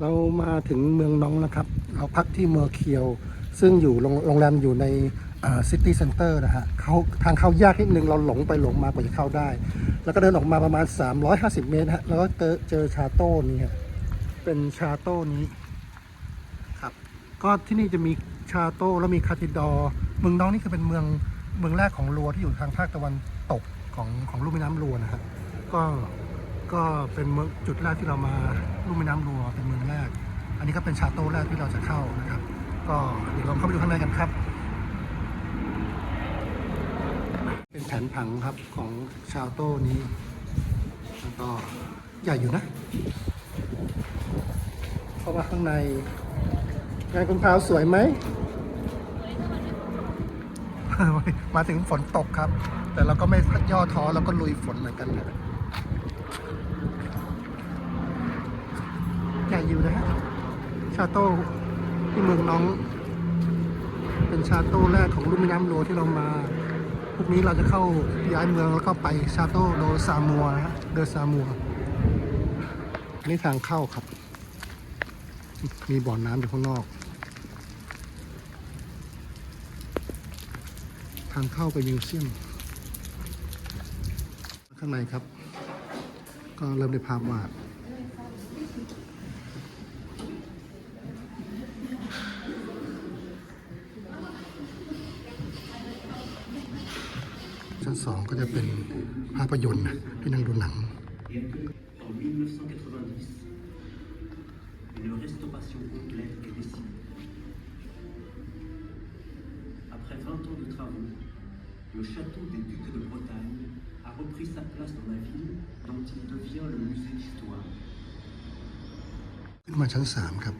เรามาถึงเมืองน้องนะครับ เราพักที่เมอร์เคียว ซึ่งอยู่โรงงแรมอยู่ในซิตี้เซ็นเตอร์นะฮะเขาทางเข้ายากนิดนึงเราหลงไปหลงมากว่าจะเข้าได้ แล้วก็เดินออกมาประมาณ 350 เมตรฮะแล้วก็เจอเจอชาโต้นี่ฮะเป็นชาโต้นี้ครับก็ที่นี่จะมีชาโต้แล้วมีคาทิดอร์เมืองน้องนี่คือเป็นเมืองเมืองแรกของลัวที่อยู่ทางภาคตะวันตกของของลุ่มแม่น้ำลัวนะฮะก็ ก็เป็นเมืองจุดแรกที่เรามาลุ่มแม่น้ำลัวเป็นเมืองแรก อันนี้ก็เป็นชาโต้แรกที่เราจะเข้านะครับ ก็เดี๋ยวเราเข้าไปดูข้างในกันครับ เป็นแผนผังครับของชาโต้นี้แล้วก็ใหญ่อยู่นะเข้ามาข้างในงานคุณพาวสวยไหม มาถึงฝนตกครับ แต่เราก็ไม่ย่อท้อเราก็ลุยฝนเหมือนกันนะ ใหญ่อยู่นะฮะ ชาโต้ที่เมืองน้อง เป็นชาโต้แรกของลุ่มแม่น้ำโลที่เรามาพรุ่งนี้เราจะเข้าย้ายเมืองแล้วก็ไปชาโต้โดซามัวนะฮะเดอซามัวนี่ทางเข้าครับ มีบ่อน้ำอยู่ข้างนอก ทางเข้าไปมิวเซียม ข้างในครับ ก็เริ่มด้ภาพวาด ชั้น สองก็จะเป็นภาพยนตร์ที่นั่งดูหนัง En 1990, une restauration complète est décidée. Après 20 ans de travaux, le château des Ducs de Bretagne a repris sa place dans la ville dont il devient le musée d'histoire. ขึ้นมาชั้นสามครับ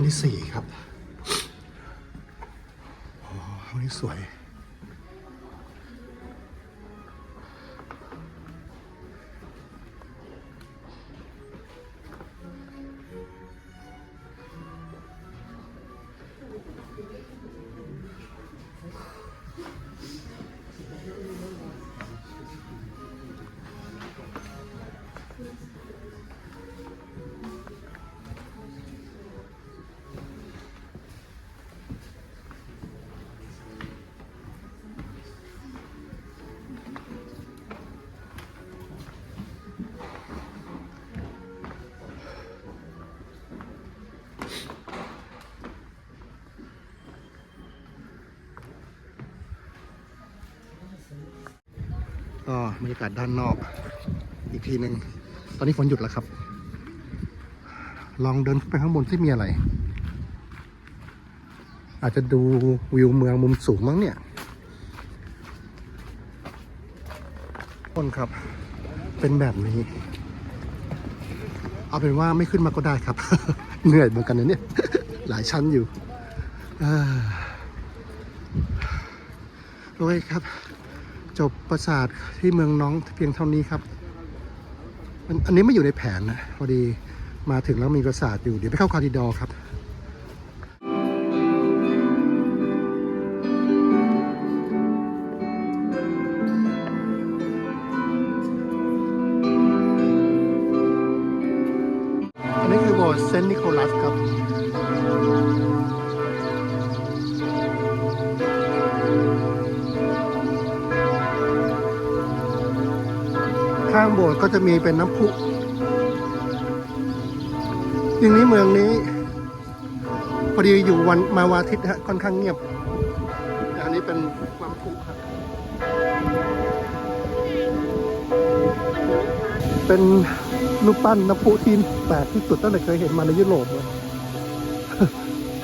ชั้นที่สี่ครับโอ้ห้องนี้สวย ก็บรรยากาศด้านนอก อีกทีหนึ่งตอนนี้ฝนหยุดแล้วครับ ลองเดินขึ้นไปข้างบนที่มีอะไร อาจจะดูวิวเมืองมุมสูงมั้งเนี่ยคนครับ เป็นแบบนี้ เอาเป็นว่าไม่ขึ้นมาก็ได้ครับ เหนื่อยเหมือนกันนะเนี่ย หลายชั้นอยู่โอเคครับ จบปราสาทที่เมืองน้องเพียงเท่านี้ครับอันนี้ไม่อยู่ในแผนนะพอดีมาถึงแล้วมีปราสาทอยู่เดี๋ยวไปเข้าคาริดอครับอันนี้คือโบสถ์เซนต์นิโคลัสครับ ข้างโบสถ์ก็จะมีเป็นน้ำพุทีนี้เมืองนี้พอดีอยู่วันมาวาทิตย์ฮะค่อนข้างเงียบอันนี้เป็นความพุครับเป็นรูปปั้นน้ำพุที่แปลกที่สุดตั้งแต่เคยเห็นมาในยุโรปเลย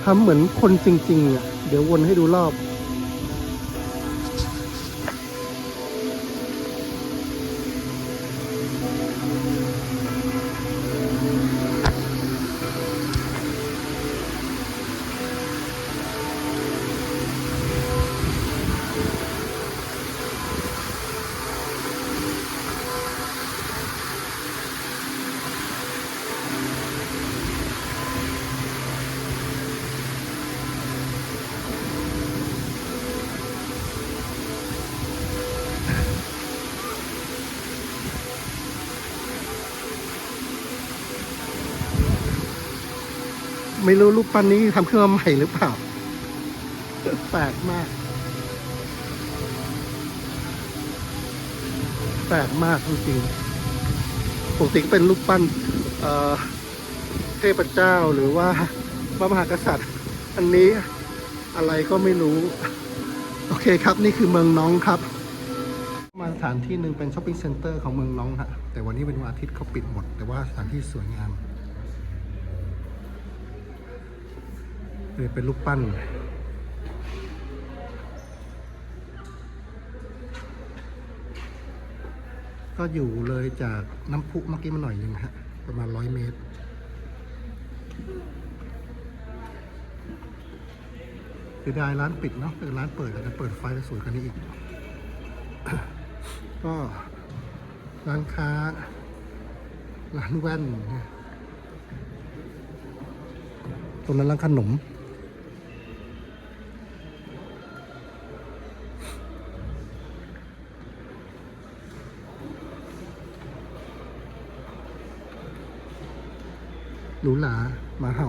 ทำเหมือนคนจริงๆอะเดี๋ยววนให้ดูรอบ ไม่รู้รูปปั้นนี้ทำขึ้นมาใหม่หรือเปล่า แปลกมาก แปลกมากจริงๆปกติก็เป็นรูปปั้นเเทพเจ้าหรือว่าพระมหากษัตริย์ อันนี้อะไรก็ไม่รู้ โอเคครับนี่คือเมืองน้องครับ มาสถานที่หนึ่งเป็นช้อปปิ้งเซ็นเตอร์ของเมืองน้องฮะแต่วันนี้เป็นวันอาทิตย์เขาปิดหมด แต่ว่าสถานที่สวยงาม เลยเป็นรูปปั้น ก็อยู่เลยจากน้ำพุเมื่อกี้มาหน่อยหนึ่งฮะ ประมาณร้อยเมตร คือได้ร้านปิดเนาะแต่ร้านเปิดอาจจะเปิดไฟสวยกว่านี้อีก ก็ร้านค้า ร้านแว่น ตรงนั้นร้านขนม หรูหราหมาเห่า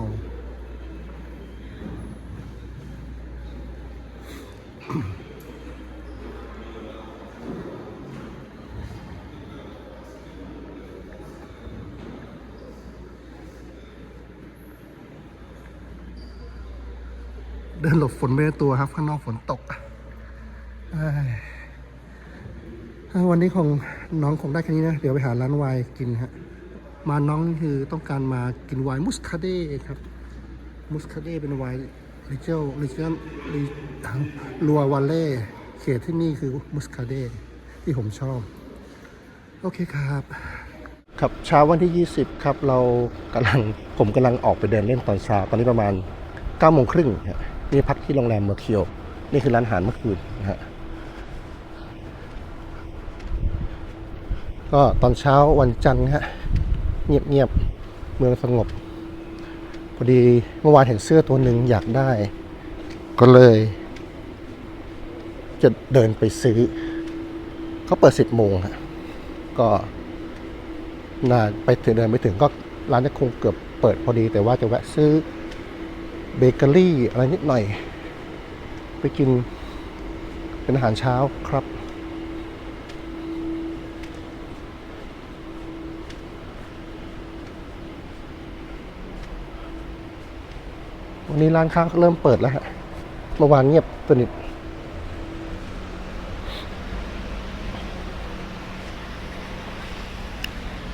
เดินหลบฝนไปในตัวครับ ข้างนอกฝนตกวันนี้ของน้องคงได้แค่นี้นะ เดี๋ยวไปหาร้านไวน์กินฮะ มาน้องนี่คือต้องการมากินไวน์มุสคาเด้ครับมุสคาเด้เป็นไวน์ริเจลริเจลลัววาเล่เขตที่นี่คือมุสคาเด้ที่ผมชอบ โอเคครับ ครับเช้าวันที่ 20 ครับ เรากำลังผมกำลังออกไปเดินเล่นตอนเช้าตอนนี้ประมาณ9โมงครึ่งนี่พักที่โรงแรมเมอร์เคียวนี่คือร้านอาหารเมื่อคืนนะฮะก็ตอนเช้าวันจันทร์ฮะ เงียบๆเมืองสงบ พอดีเมื่อวานเห็นเสื้อตัวหนึ่งอยากได้ ก็เลย จะเดินไปซื้อ เขาเปิดสิบโมงฮะก็น่าไปถึงเดินไปถึงก็ร้านจะคงเกือบเปิดพอดี แต่ว่าจะแวะซื้อเบเกอรี่อะไรนิดหน่อย ไปกินเป็นอาหารเช้าครับ วั นี้ร้านค้าเริ่มเปิดแล้วฮะเมื่อวานเงียบสนิท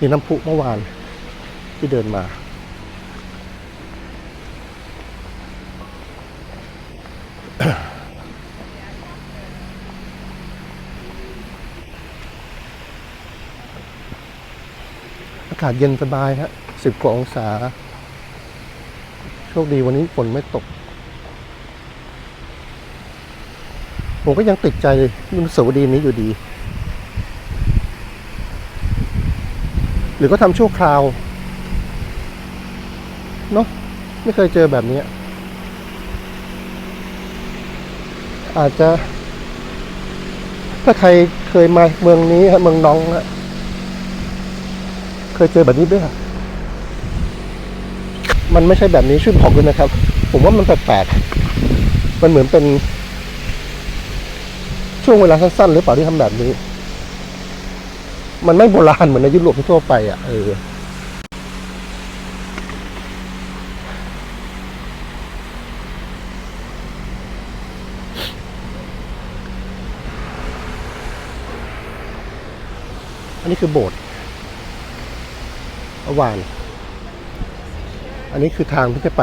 มีน้ำพุเมื่อวานที่เดินมา อากาศเย็นสบายฮะสิบกว่าองศา ชคดีวันนี้ฝนไม่ตก ผมก็ยังติดใจอนุสวรีนี้อยู่ดี หรือก็ทำชั่วคราว เนาะไม่เคยเจอแบบนี้ อาจจะ ถ้าใครเคยมาเมืองนี้เมืองน้องฮะเคยเจอแบบนี้ด้วยเหรอ มันไม่ใช่แบบนี้ช่วยบอกด้วยนะครับ ผมว่ามันแปลกๆมันเหมือนเป็น ช่วงเวลาสั้นๆหรือเปล่าที่ทำแบบนี้ มันไม่โบราณเหมือนในยุโรปทั่วไปอะเอออันนี้คือโบสถ์อวาน อันนี้คือทางที่จะไป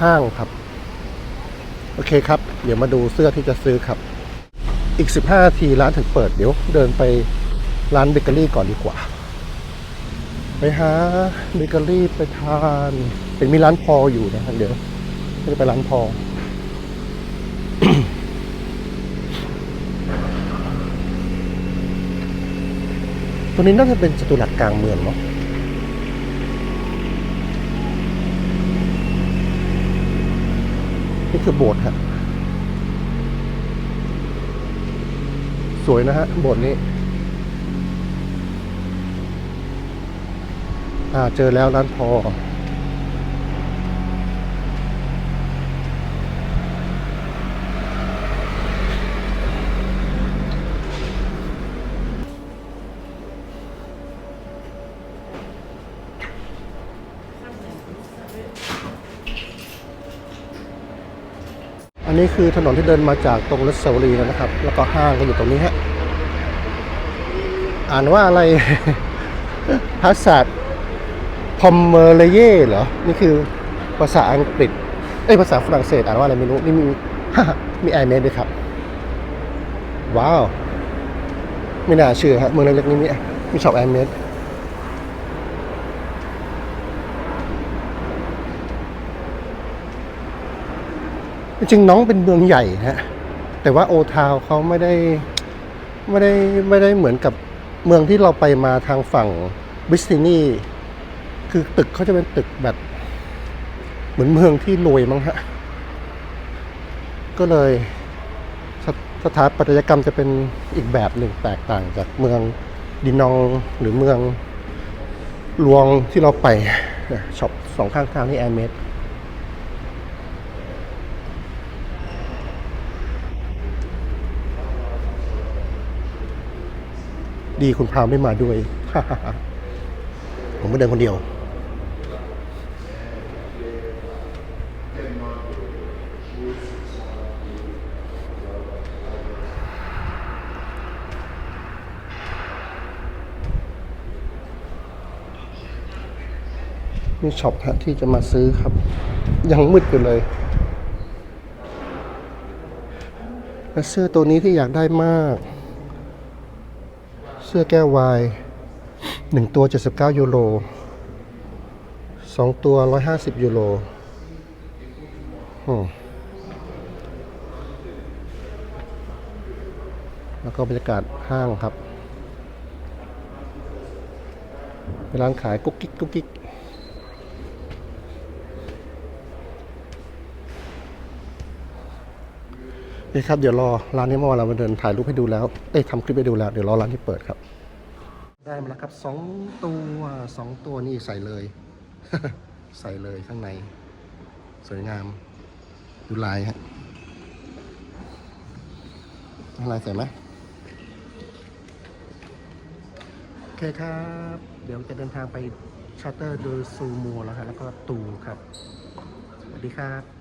ห้างครับ โอเคครับ เดี๋ยวมาดูเสื้อที่จะซื้อครับ อีก 15นาทีร้านถึงเปิดเดี๋ยว เดินไปร้านเบเกอรี่ก่อนดีกว่า ไปหาเบเกอรี่ไปทานเห็นมีร้านพออยู่นะเดี๋ยวจะไปร้านพอตัวนี้น่าจะเป็นจตุรัสกลางเมืองเนาะ นี่คือโบสถ์ฮะสวยนะฮะโบสถ์นี้อ่าเจอแล้วร้านพอ นนี้คือถนนที่เดินมาจากตรงรัสเซลรีนะครับ แล้วก็ห้างก็อยู่ตรงนี้ฮะ อ่านว่าอะไรฮัสซัดพอมเมอร์เลเย่เหรอ นี่คือภาษาอังกฤษ เอ้ยภาษาฝรั่งเศสอ่านว่าอะไรไม่รู้ นี่มี มีไอเมดด้วยครับ ว้าว ไม่น่าเชื่อฮะเมืองเล็กๆนี้มีมีช็อปไอเมด จริงน้องเป็นเมืองใหญ่ฮะแต่ว่าโอทาวเขาไม่ได้ไม่ได้ไม่ได้เหมือนกับเมืองที่เราไปมาทางฝั่งบิสตินีคือตึกเขาจะเป็นตึกแบบ เหมือนเมืองที่รวยมั้งฮะก็เลยสถสถาปัตยกรรมจะเป็นอีกแบบหนึ่งแตกต่างจากเมืองดินองหรือเมืองลวงที่เราไปช็อปสองข้างทางนี่แอร์เมด ดีคุณพาไม่มาด้วย ผมไม่เดินคนเดียวมีช็อปฮะที่จะมาซื้อครับ ยังมืดอยู่เลยและเสื้อตัวนี้ที่อยากได้มาก เสื้อแก้ววายหนึ่งตัว 79 ยูโรสองตัว 150 ยูโรอืมแล้วก็บรรยากาศห้างครับ เป็นร้านขายกุ๊กกิ๊กกุ๊กกิ๊ก นี่ครับเดี๋ยวรอร้านนี้เมื่อวานเรามาเดินถ่ายรูปให้ดูแล้วเอ้ยทำคลิปให้ดูแล้ว เดี๋ยวรอร้านที่เปิดครับ ได้มาแล้วครับสองตัวสองตัวนี่ใส่เลย ใส่เลยข้างใน สวยงาม ดูลายฮะลายใส่ไหมโอเคครับ เดี๋ยวจะเดินทางไปชาร์เตอร์ดูซูโมแล้วครับแล้วก็ตูครับ สวัสดีครับ